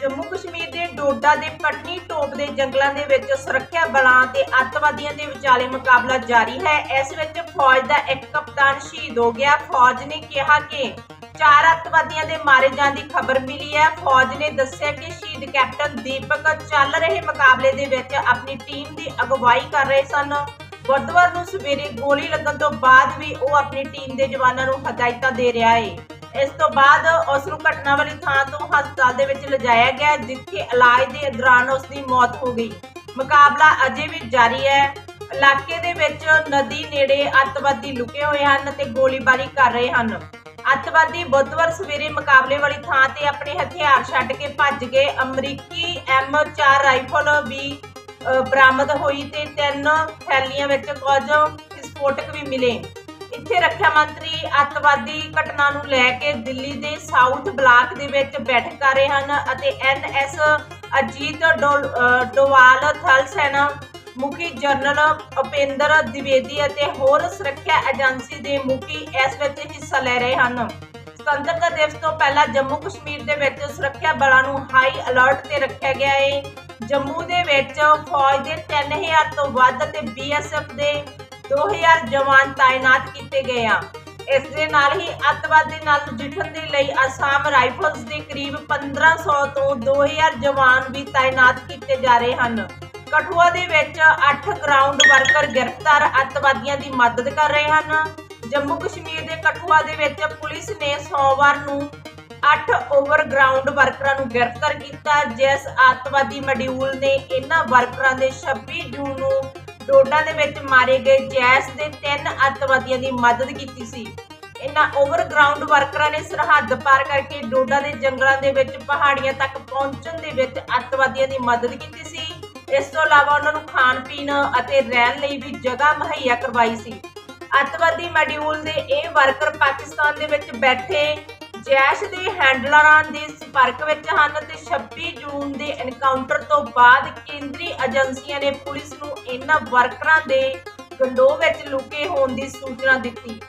ਜੰਮੂ ਕਸ਼ਮੀਰ ਦੇ ਡੋਡਾ ਦੇ ਪਟਨੀ ਟੋਪ ਦੇ ਜੰਗਲਾਂ ਦੇ ਵਿੱਚ ਸੁਰੱਖਿਆ ਬਲਾਂ ਤੇ ਅੱਤਵਾਦੀਆਂ ਦੇ ਵਿਚਾਲੇ ਮੁਕਾਬਲਾ ਜਾਰੀ ਹੈ। ਇਸ ਵਿੱਚ ਫੌਜ ਦਾ ਇੱਕ ਕਪਤਾਨ ਸ਼ਹੀਦ ਹੋ ਗਿਆ। ਫੌਜ ਨੇ ਕਿਹਾ ਕਿ ਚਾਰ ਅੱਤਵਾਦੀਆਂ ਦੇ ਮਾਰੇ ਜਾਣ ਦੀ ਖਬਰ ਮਿਲੀ ਹੈ। ਫੌਜ ਨੇ ਦੱਸਿਆ ਕਿ ਸ਼ਹੀਦ ਕੈਪਟਨ ਦੀਪਕ ਚੱਲ ਰਹੇ ਮੁਕਾਬਲੇ ਦੇ ਵਿੱਚ ਆਪਣੀ ਟੀਮ ਦੀ ਅਗਵਾਈ ਕਰ ਰਹੇ ਸਨ। ਬੁੱਧਵਾਰ ਨੂੰ ਸਵੇਰੇ ਗੋਲੀ ਲੱਗਣ ਤੋਂ ਬਾਅਦ ਵੀ ਉਹ ਆਪਣੀ ਟੀਮ ਦੇ ਜਵਾਨਾਂ ਨੂੰ ਹਦਾਇਤਾਂ ਦੇ ਰਿਹਾ ਹੈ। ਇਸ ਤੋਂ ਬਾਅਦ ਉਸ ਨੂੰ ਘਟਨਾ ਵਾਲੀ ਥਾਂ ਤੋਂ ਹਸਪਤਾਲ ਦੇ ਵਿੱਚ ਲਿਜਾਇਆ ਗਿਆ, ਜਿੱਥੇ ਇਲਾਜ ਦੇ ਦੌਰਾਨ ਉਸ ਦੀ ਮੌਤ ਹੋ ਗਈ। ਮੁਕਾਬਲਾ ਅਜੇ ਵੀ ਜਾਰੀ ਹੈ। ਇਲਾਕੇ ਦੇ ਵਿੱਚ ਨਦੀ ਨੇੜੇ ਅੱਤਵਾਦੀ ਲੁਕੇ ਹੋਏ ਹਨ ਤੇ ਗੋਲੀਬਾਰੀ ਕਰ ਰਹੇ ਹਨ। ਅੱਤਵਾਦੀ ਬੁੱਧਵਾਰ ਸਵੇਰੇ ਮੁਕਾਬਲੇ ਵਾਲੀ ਥਾਂ ਤੇ ਆਪਣੇ ਹਥਿਆਰ ਛੱਡ ਕੇ ਭੱਜ ਗਏ। ਅਮਰੀਕੀ M4 ਰਾਈਫਲ ਵੀ ਬਰਾਮਦ ਹੋਈ ਤੇ ਤਿੰਨ ਥੈਲੀਆਂ ਵਿੱਚ ਕੁਝ ਵਿਸਫੋਟਕ ਵੀ ਮਿਲੇ। ਇੱਥੇ ਰੱਖਿਆ ਮੰਤਰੀ ਅੱਤਵਾਦੀ ਘਟਨਾ ਨੂੰ ਲੈ ਕੇ ਦਿੱਲੀ ਦੇ ਸਾਊਥ ਬਲਾਕ ਦੇ ਵਿੱਚ ਬੈਠਕ ਕਰ ਰਹੇ ਹਨ ਅਤੇ ਐਨਐਸ ਅਜੀਤ ਡੋਲ- ਡੋਵਾਲ ਥਲ ਸੈਨਾ ਮੁਖੀ ਜਨਰਲ ਉਪੇਂਦਰ ਦਿਵੇਦੀ ਅਤੇ ਹੋਰ ਸੁਰੱਖਿਆ ਏਜੰਸੀ ਦੇ ਮੁਖੀ ਇਸ ਵਿੱਚ ਹਿੱਸਾ ਲੈ ਰਹੇ ਹਨ। ਸੁਤੰਤਰਤਾ ਦਿਵਸ ਤੋਂ ਪਹਿਲਾਂ ਜੰਮੂ ਕਸ਼ਮੀਰ ਦੇ ਵਿੱਚ ਸੁਰੱਖਿਆ ਬਲਾਂ ਨੂੰ ਹਾਈ ਅਲਰਟ ਤੇ ਰੱਖਿਆ ਗਿਆ ਹੈ ਜੰਮੂ ਦੇ ਵਿੱਚ ਫੌਜ ਦੇ 3000 ਤੋਂ ਵੱਧ ਤੇ ਬੀਐਸਐਫ ਦੇ 2000 ਜਵਾਨ ਤਾਇਨਾਤ ਕੀਤੇ ਗਏ ਆ। ਇਸ ਦੇ ਨਾਲ ਹੀ ਅੱਤਵਾਦੀ ਨਾਲ ਨਜਿੱਠਣ ਦੇ ਲਈ ਅਸਾਮ ਰਾਈਫਲਸ ਦੇ ਕਰੀਬ 1500 ਤੋਂ 2000 ਜਵਾਨ ਵੀ ਤਾਇਨਾਤ ਕੀਤੇ ਜਾ ਰਹੇ ਹਨ। ਕਠੂਆ ਦੇ ਵਿੱਚ 8 ਗਰਾਊਂਡ ਵਰਕਰ ਗ੍ਰਿਫਤਾਰ ਅੱਤਵਾਦੀਆਂ ਦੀ ਮਦਦ ਕਰ ਰਹੇ ਹਨ। ਜੰਮੂ ਕਸ਼ਮੀਰ ਦੇ ਕਠੂਆ ਦੇ ਵਿੱਚ ਪੁਲਿਸ ਨੇ ਸੋਮਵਾਰ ਨੂੰ 8 ਓਵਰਗਰਾਉਂਡ ਵਰਕਰਾਂ ਨੂੰ ਗ੍ਰਿਫਤਾਰ ਕੀਤਾ। ਜਿਸ ਅੱਤਵਾਦੀ ਮੋਡਿਊਲ ਨੇ ਇਹਨਾਂ ਵਰਕਰਾਂ ਦੇ 26 ਜੂਨ ਨੂੰ ਡੋਡਾ ਦੇ ਵਿੱਚ ਮਾਰੇ ਗਏ ਜੈਸ ਦੇ ਤਿੰਨ ਅੱਤਵਾਦੀਆਂ ਦੀ ਮਦਦ ਕੀਤੀ ਸੀ। ਇਹਨਾਂ ਓਵਰਗਰਾਉਂਡ ਵਰਕਰਾਂ ਨੇ ਸਰਹੱਦ ਪਾਰ ਕਰਕੇ ਡੋਡਾ ਦੇ ਜੰਗਲਾਂ ਦੇ ਵਿੱਚ ਪਹਾੜੀਆਂ ਤੱਕ ਪਹੁੰਚਣ ਦੇ ਵਿੱਚ ਅੱਤਵਾਦੀਆਂ ਦੀ ਮਦਦ ਕੀਤੀ ਸੀ। ਇਸ ਤੋਂ ਇਲਾਵਾ ਉਹਨਾਂ ਨੂੰ ਖਾਣ ਪੀਣ ਅਤੇ ਰਹਿਣ ਲਈ ਵੀ ਜਗ੍ਹਾ ਮੁਹੱਈਆ ਕਰਵਾਈ ਸੀ। ਅੱਤਵਾਦੀ ਮੋਡਿਊਲ ਦੇ ਇਹ ਵਰਕਰ ਪਾਕਿਸਤਾਨ ਦੇ ਵਿੱਚ ਬੈਠੇ ਜੈਸ਼ ਦੇ ਹੈਂਡਲਰਾਂ ਦੇ ਸੰਪਰਕ ਵਿੱਚ ਹਨ ਤੇ 26 ਜੂਨ ਦੇ ਐਨਕਾਊਂਟਰ ਤੋਂ ਬਾਅਦ ਕੇਂਦਰੀ ਏਜੰਸੀਆਂ ਨੇ ਪੁਲਿਸ ਨੂੰ ਇਹਨਾਂ ਵਰਕਰਾਂ ਦੇ ਗੰਡੋਹ ਵਿੱਚ ਲੁਕੇ ਹੋਣ ਦੀ ਸੂਚਨਾ ਦਿੱਤੀ।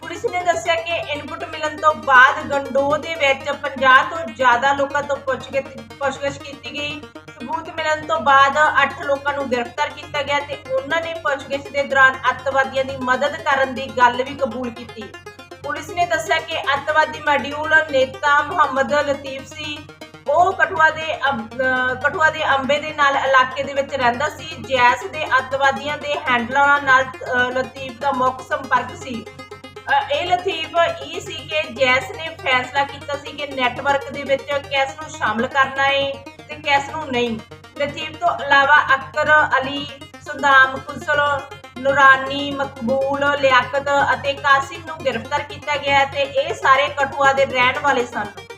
ਪੁਲਿਸ ਨੇ ਦੱਸਿਆ ਕਿ ਇਨਪੁਟ ਮਿਲਣ ਤੋਂ ਬਾਅਦ ਗੰਡੋਹ ਦੇ ਵਿੱਚ 50 ਤੋਂ ਜ਼ਿਆਦਾ ਲੋਕਾਂ ਤੋਂ ਪੁੱਛਗਿੱਛ ਕੀਤੀ ਗਈ। ਸਬੂਤ ਮਿਲਣ ਤੋਂ ਬਾਅਦ 8 ਲੋਕਾਂ ਨੂੰ ਗ੍ਰਿਫਤਾਰ ਕੀਤਾ ਗਿਆ ਤੇ ਉਹਨਾਂ ਨੇ ਪੁੱਛਗਿੱਛ ਦੇ ਦੌਰਾਨ ਅੱਤਵਾਦੀਆਂ ਦੀ ਮਦਦ ਕਰਨ ਦੀ ਗੱਲ ਵੀ ਕਬੂਲ ਕੀਤੀ। ਪੁਲਿਸ ਨੇ ਦੱਸਿਆ ਕਿ ਅੱਤਵਾਦੀ ਮਾਡਿਊਲ ਨੇਤਾ ਮੁਹੰਮਦ ਲਤੀਫ ਸੀ ਉਹ ਕਠੂਆ ਦੇ ਕਠੂਆ ਦੇ ਅੰਬੇ ਦੇ ਨਾਲ ਇਲਾਕੇ ਦੇ ਵਿੱਚ ਰਹਿੰਦਾ ਸੀ। ਜੈਸ ਦੇ ਅੱਤਵਾਦੀਆਂ ਦੇ ਹੈਂਡਲਰਾਂ ਨਾਲ ਲਤੀਫ ਦਾ ਮੁੱਖ ਸੰਪਰਕ ਸੀ। ਇਹ ਲਤੀਫ ਇਹ ਸੀ ਕਿ ਜੈਸ ਨੇ ਫੈਸਲਾ ਕੀਤਾ ਸੀ ਕਿ ਨੈਟਵਰਕ ਦੇ ਵਿੱਚ ਕਿਸ ਨੂੰ ਸ਼ਾਮਲ ਕਰਨਾ ਹੈ ਤੇ ਕਿਸ ਨੂੰ ਨਹੀਂ। ਲਤੀਫ ਤੋਂ ਇਲਾਵਾ ਅਕਰ ਅਲੀ, ਸੁਦਾਮ ਕੁਸਲ ਨੂਰਾਨੀ, ਮਕਬੂਲ, ਲਿਆਕਤ ਅਤੇ ਕਾਸਿਮ ਨੂੰ ਗ੍ਰਿਫਤਾਰ ਕੀਤਾ ਗਿਆ ਤੇ ਇਹ ਸਾਰੇ ਕਠੂਆ ਦੇ ਰਹਿਣ ਵਾਲੇ ਸਨ।